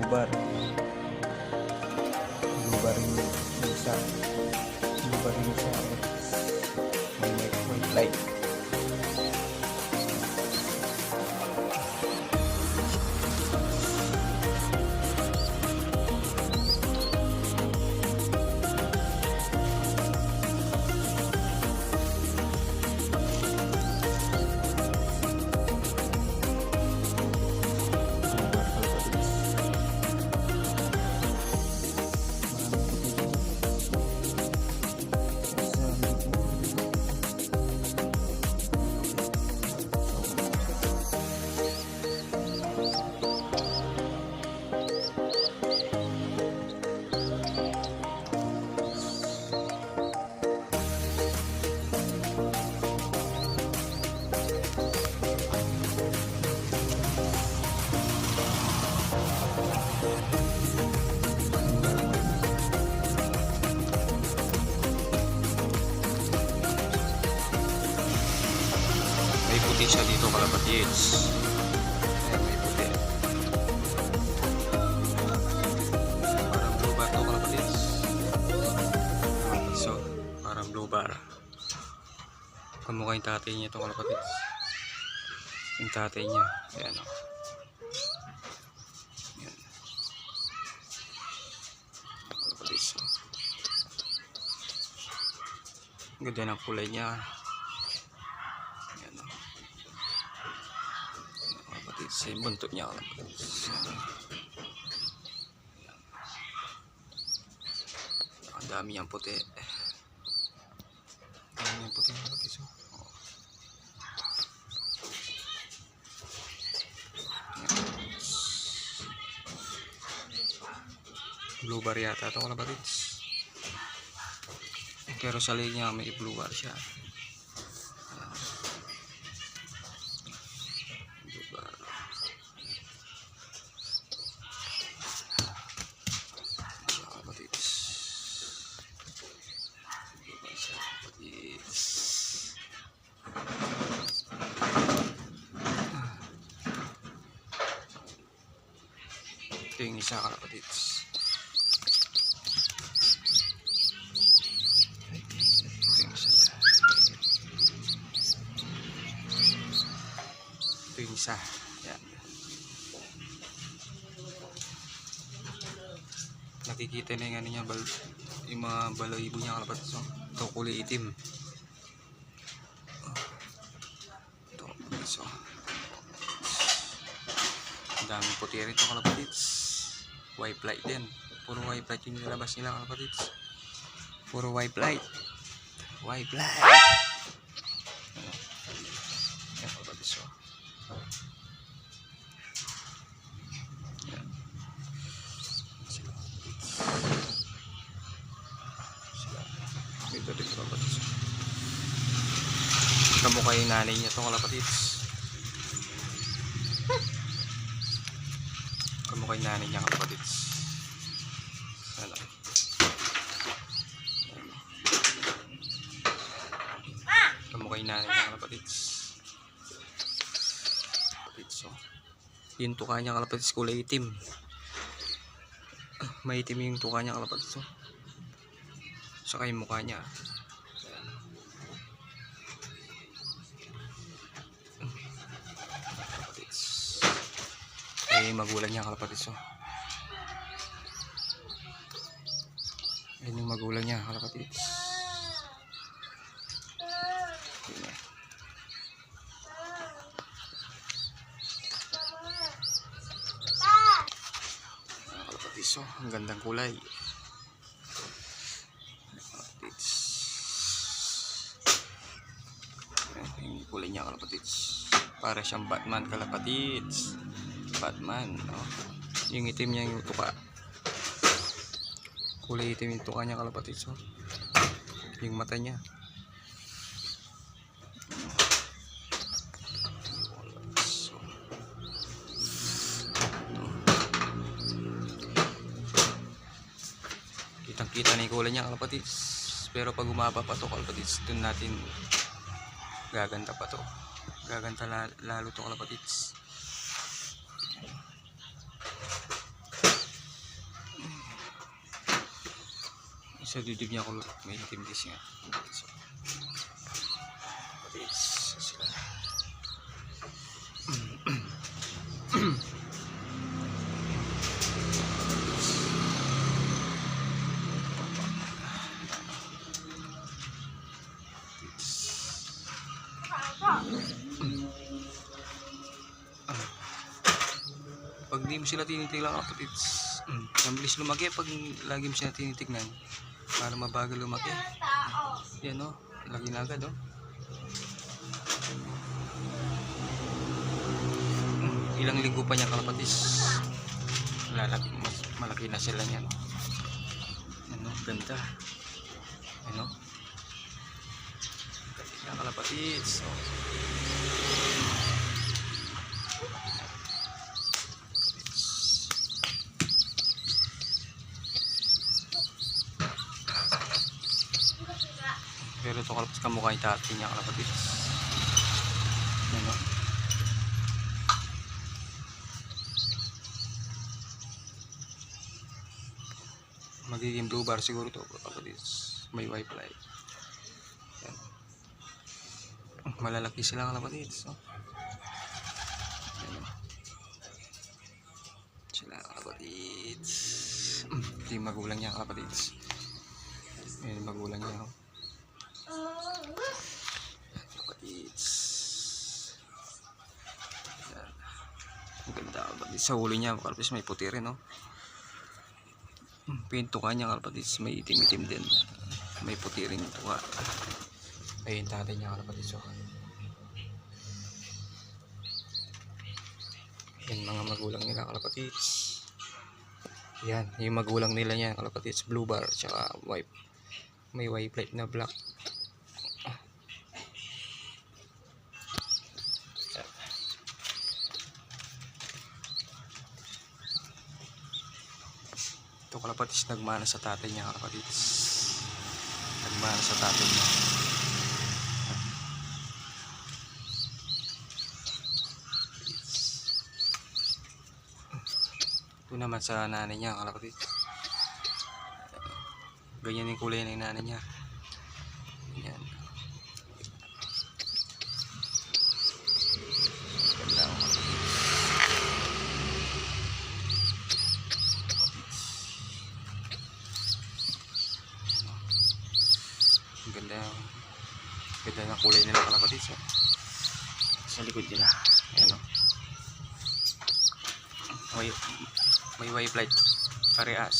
lubar. Lubar yung isa. Lubar yung isa. May, may flight siya dito kalapatids. Ayan, may. Parang blue bar to kalapatids. So, parang blue bar. Kamukha yung tatay niya ito kalapatids. Yung tatay niya. Ayan o. Ayan. Kalapatids. o. Ang ganda ng kulay niya. Ayan o. Kapatid, sa yung buntot niya kapatid. Ayan. Ang dami niyang puti. Ang dami niyang puti kapatid. So. Oh. Ayan. Blue bar yata ito kapatid. Pero sa linya may blue bar siya. Ayan. Blue bar. Siya kapatids. Blue bar siya kapatids. Ito yung isa kapatids. Ito yung isa. Ito yung isa. Yan. Nakikita na yung ano niya, bal yung mga balahibo niya kalapat. So, ito kulay itim. Ito, so. Ang daming puti rin ito kalapatits. White light din. Puro white light yung nilabas nila kalapatits. Puro white light. White light. Yan kalapatits. So. Kamukha yung nanay niya itong kalapatits. Kamukha yung nanay niya kalapatits. Ano? Kamukha yung nanay niya kalapatits. Kalapatits, oh. Yung tuka niya kalapatits kulay itim. Ah, May itim yung tuka niya kalapatits, oh. Saka yung mukha niya. Ay, magulang niya kalapatits, oh. Ayan yung magulang niya kalapatits, oh. Ang gandang kulay. Yung kulay niya kalapatits. Para siyang Batman kalapatits. Batman, oh. Yung itim niya yung tuka. Kulay itim yung tuka niya kalapatits, oh. Yung mata niya. So. Kitang kita na yung kulay niya kalapatits. Pero pag umaba pa to kalapatits, dun natin gaganda pa to. Gaganda la- lalo to kalapatits. Sa kulot. May itim dis nga. So, sila. Pag di mo sila tinitignan kapatids, mm, ang bilis lumaki pag lagi mo sila tinitignan. Para mabagal lumaki. Yan o, lagi na agad o. Mm, Ilang linggo pa niya kalapatids. Lalaki, mas malaki na sila niyan. Ano, ganda. Ano? Ganda kalapatids. Oh. Pero ito kalapit kamukha yung tati niya kalapit. Ano? Magiging blue bar siguro to kalapit. May wipe light. Malalaki sila kalapit. So. Yan. Sila kalapit. Ito yung magulang niya. Yan yung magulang niya. Oh. Kapatids. Yan. Ang ganda kapatids. Sa ulo niya, kapatids may puti rin, no? Hmm, Pinto ka niya, kapatids. May itim-itim din. May puti rin yung tuka. Ayun, tatay niya, kapatids. Oh. Yan, mga magulang nila, kalapatids. Yan, yung magulang nila niya, kalapatids. Blue bar, tsaka white. May white plate na black. Ito kalapatis nagmana sa tatay niya kalapatis. Nagmana sa tatay niya. Ito naman sa nanay niya kalapatis. Ganyan yung kulay ng nanay niya. Yan. Ganda oh. ako. Ang ganda ganda ng kulay nila kalapatid so, sa likod nila. Ayan o may may white light. Parehas.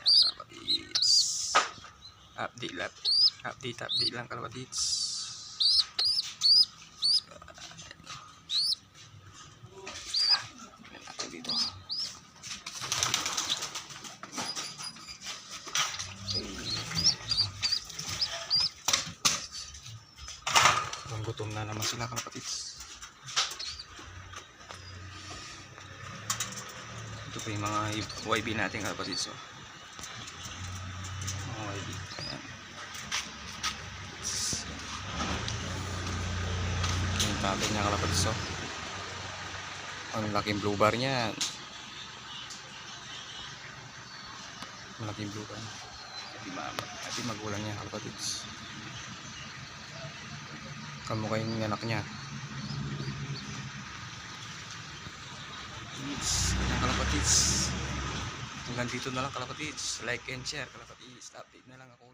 Kalapatids update lang update update lang kalapatids Ayan natin dito Ang gutom na naman sila kapatid. Ito pa yung mga YB natin kapatid. So, mga YB. Ayan. Ito yung tatay niya kapatid. So, ang laking blue bar niya. Malaking blue bar. At magulang niya kapatid kamukha yung anak niya. Yan kalapatids. Hanggang dito na lang kalapatids. Like and share kalapatids. Update na lang ako